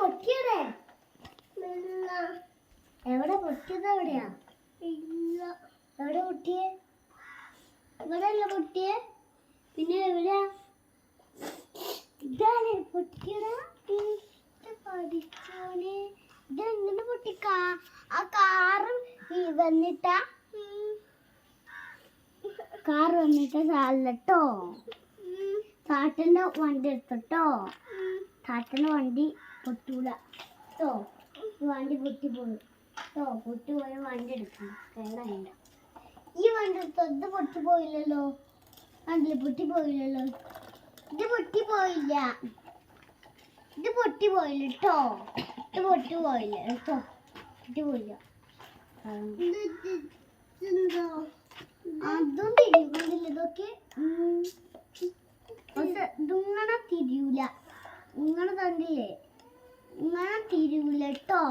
പൊട്ടിയതേ? എവിടെ പൊട്ടിയത് എവിടെയാ എവിടെ പൊട്ടിയേ? ഇവിടെ അല്ല പൊട്ടിയേ. പിന്നെ എവിടെയാ? ഇതാണ് പൊട്ടിയതാ. പഠിച്ചോനെ. ഇതെങ്ങനെ പൊട്ടിക്കാ? ആ കാറ് വന്നിട്ടാ? കാർ വന്നിട്ട് സാലട്ടോ താട്ടന്റെ വണ്ടി എടുത്തിട്ടോ? താട്ടന്റെ വണ്ടി പൊട്ടൂല. കേട്ടോ വണ്ടി പൊട്ടിപ്പോയി കേട്ടോ പോയ വണ്ടി എടുക്കണം. ഈ വണ്ടി എടുത്തത് പൊട്ടി പോയില്ലല്ലോ. പൊട്ടിപ്പോയില്ലല്ലോ വണ്ടി പൊട്ടിപ്പോയില്ലല്ലോ ഇത് പൊട്ടി പോയില്ല. ഇത് പൊട്ടി പോയില്ല കേട്ടോ ഇത് പൊട്ടിപ്പോയില്ല കേട്ടോ പൊട്ടിപ്പോയില്ല അതും ഇങ്ങനെ കണ്ടില്ലേ? ഇങ്ങനെ തിരിവില്ലട്ടോ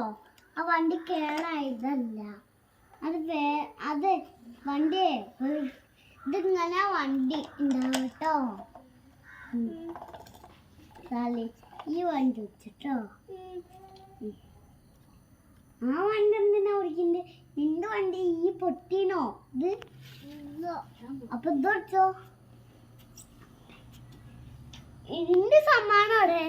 ആ വണ്ടി കേടായതല്ല അത് വേ അത് വണ്ടി ഇതിങ്ങനെ വണ്ടി ഉണ്ടാവും കേട്ടോ ഈ വണ്ടി വെച്ചിട്ടോ. ആ വണ്ടി എന്തിനാ ഓടിക്കുന്നത് നിന്റെ വണ്ടി ഈ പൊട്ടീനോ ഇത് അപ്പൊ ഇത് ഇതിന്റെ സമ്മാനം അവിടെ?